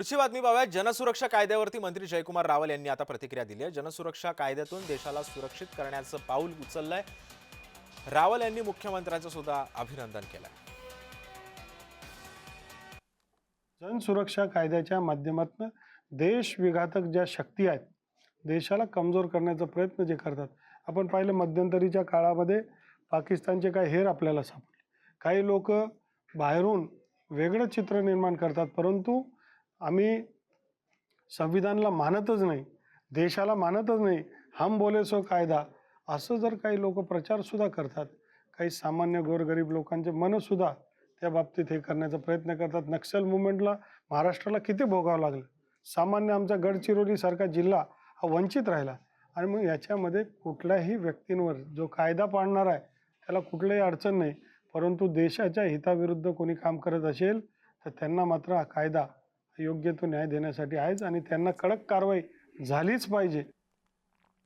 पुढची बातमी पाहूया जनसुरक्षा कायद्यावरती मंत्री जयकुमार रावल यांनी आता प्रतिक्रिया दिली आहे. जनसुरक्षा कायद्यातून देशाला सुरक्षित करण्याचं पाऊल उचललंय. रावल यांनी मुख्यमंत्र्यांचं सुद्धा अभिनंदन केलंय. जनसुरक्षा कायद्याच्या माध्यमातून देश विघातक ज्या शक्ती आहेत देशाला कमजोर करण्याचा प्रयत्न जे करतात आपण पाहिलं मध्यंतरीच्या काळामध्ये पाकिस्तानचे काही हेर आपल्याला सापडले. काही लोक बाहेरून वेगळं चित्र निर्माण करतात परंतु आम्ही संविधानाला मानतच नाही देशाला मानतच नाही हम बोले सो कायदा असं जर काही लोक प्रचारसुद्धा करतात काही सामान्य गोरगरीब लोकांचे मनसुद्धा त्या बाबतीत हे करण्याचा प्रयत्न करतात. नक्षल मुवमेंटला महाराष्ट्राला किती भोगावं लागलं? सामान्य आमचा गडचिरोलीसारखा जिल्हा हा वंचित राहिला आणि मग याच्यामध्ये कुठल्याही व्यक्तींवर जो कायदा पाळणार आहे त्याला कुठल्याही अडचण नाही. परंतु देशाच्या हिताविरुद्ध कोणी काम करत असेल तर त्यांना मात्र हा कायदा योग्य तो न्याय देण्यासाठी आहेच आणि त्यांना कडक कारवाई झालीच पाहिजे.